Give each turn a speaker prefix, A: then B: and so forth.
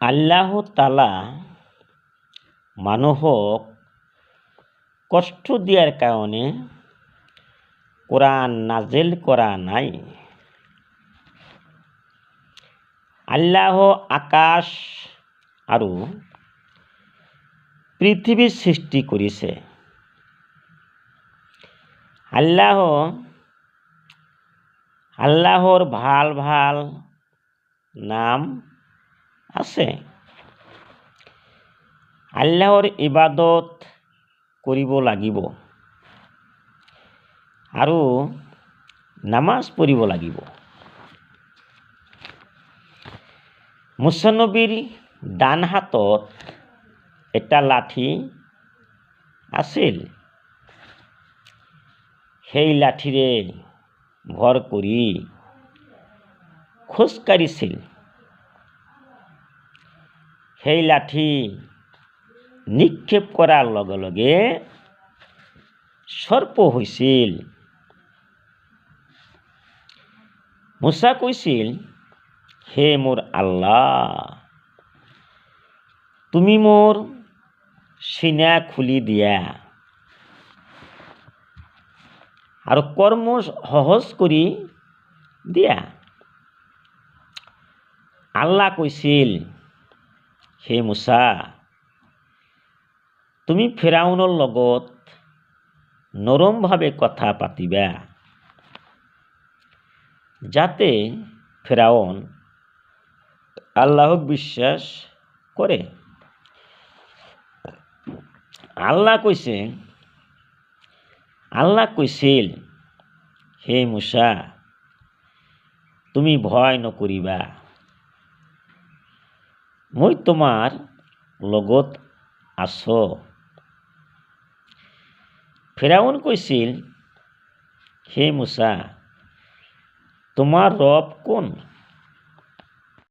A: আল্লাহ তালা মানুহক কষ্ট দিয়াৰ কাৰণে কোরআন নাজেল কৰা নাই। আল্লাহ আকাশ আৰু পৃথিৱী সৃষ্টি কৰিছে আল্লাহ আল্লাহৰ ভালো ভালো নাম আছে। আল্লাহৰ ইবাদত কৰিব লাগিব। আৰু নামাজ পঢ়িব লাগিব। মুছানবীৰ ডান হাতত এটা লাঠি আছিল। সেই লাঠিৰে ভৰ কৰি খোজ কাঢ়িছিল সেই লাঠি নিক্ষেপ কৰাৰ লগে লগে সৰ্প হৈছিল মুছা কৈছিল হে মোৰ আল্লাহ, তুমি মোৰ চিনা খুলি দিয়া আৰু কৰ্ম সহজ কৰি দিয়া। আল্লাহ কৈছিল হে মুছা তুমি ফেৰাউনৰ লগত নৰমভাৱে কথা পাতিবা, যাতে ফেৰাউন আল্লাহক বিশ্বাস কৰে। আল্লাহ কৈছে, আল্লাহ কৈছিল, হে মুছা তুমি ভয় নকৰিবা। মই তোমাৰ লগত আছো। ফেৰাউন কৈছিল হে মুছা তোমাৰ ৰব কোন?